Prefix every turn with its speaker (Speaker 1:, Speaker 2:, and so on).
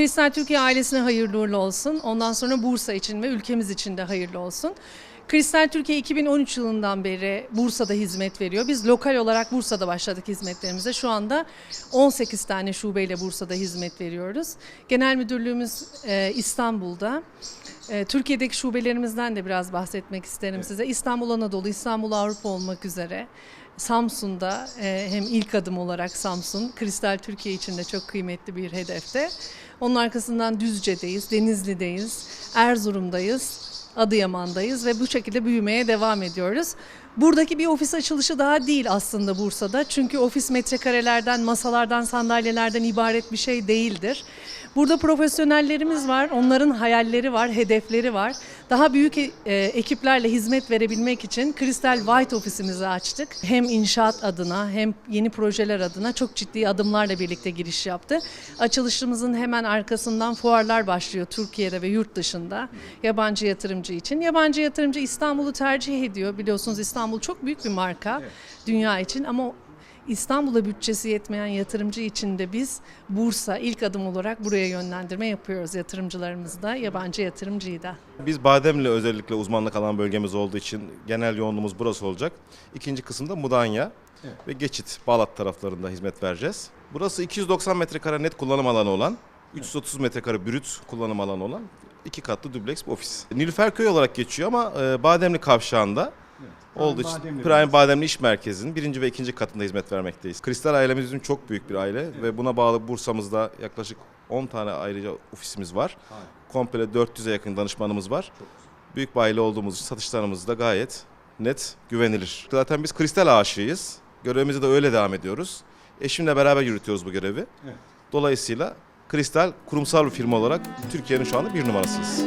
Speaker 1: Kristal Türkiye ailesine hayırlı uğurlu olsun. Ondan sonra Bursa için ve ülkemiz için de hayırlı olsun. Kristal Türkiye 2013 yılından beri Bursa'da hizmet veriyor. Biz lokal olarak Bursa'da başladık hizmetlerimize. Şu anda 18 tane şubeyle Bursa'da hizmet veriyoruz. Genel müdürlüğümüz e, İstanbul'da. E, Türkiye'deki şubelerimizden de biraz bahsetmek isterim size. İstanbul Anadolu, İstanbul Avrupa olmak üzere. Samsun'da e, hem ilk adım olarak Samsun, Kristal Türkiye için de çok kıymetli bir hedefte. Onun arkasından Düzce'deyiz, Denizli'deyiz, Erzurum'dayız, Adıyaman'dayız ve bu şekilde büyümeye devam ediyoruz. Buradaki bir ofis açılışı daha değil aslında Bursa'da. Çünkü ofis metrekarelerden, masalardan, sandalyelerden ibaret bir şey değildir. Burada profesyonellerimiz var, onların hayalleri var, hedefleri var. Daha büyük e, ekiplerle hizmet verebilmek için Kristal White ofisimizi açtık. Hem inşaat adına hem yeni projeler adına çok ciddi adımlarla birlikte giriş yaptı. Açılışımızın hemen arkasından fuarlar başlıyor Türkiye'de ve yurt dışında yabancı yatırımcı için. Yabancı yatırımcı İstanbul'u tercih ediyor. Biliyorsunuz İstanbul çok büyük bir marka dünya için ama İstanbul'a bütçesi yetmeyen yatırımcı için de biz Bursa ilk adım olarak buraya yönlendirme yapıyoruz yatırımcılarımızı da, yabancı yatırımcıyı da.
Speaker 2: Biz Bademli özellikle uzmanlık alan bölgemiz olduğu için genel yoğunluğumuz burası olacak. İkinci kısımda Mudanya ve Geçit, Bağlat taraflarında hizmet vereceğiz. Burası 290 metrekare net kullanım alanı olan, 330 metrekare brüt kullanım alanı olan iki katlı dubleks bir ofis. Nilüferköy olarak geçiyor ama e, Bademli kavşağında olduğu için
Speaker 3: Bademli
Speaker 2: Prime Bademli İş Merkezi'nin birinci ve ikinci katında hizmet vermekteyiz. Kristal ailemiz bizim çok büyük bir aile ve buna bağlı Bursa'mızda yaklaşık 10 tane ayrıca ofisimiz var. Komple 400'e yakın danışmanımız var. Büyük bir aile olduğumuz için satışlarımız da gayet net, güvenilir. Zaten biz kristal aşığıyız. Görevimize de öyle devam ediyoruz. Eşimle beraber yürütüyoruz bu görevi.
Speaker 3: Evet.
Speaker 2: Dolayısıyla Kristal kurumsal bir firma olarak Türkiye'nin şu anda bir numarasıyız.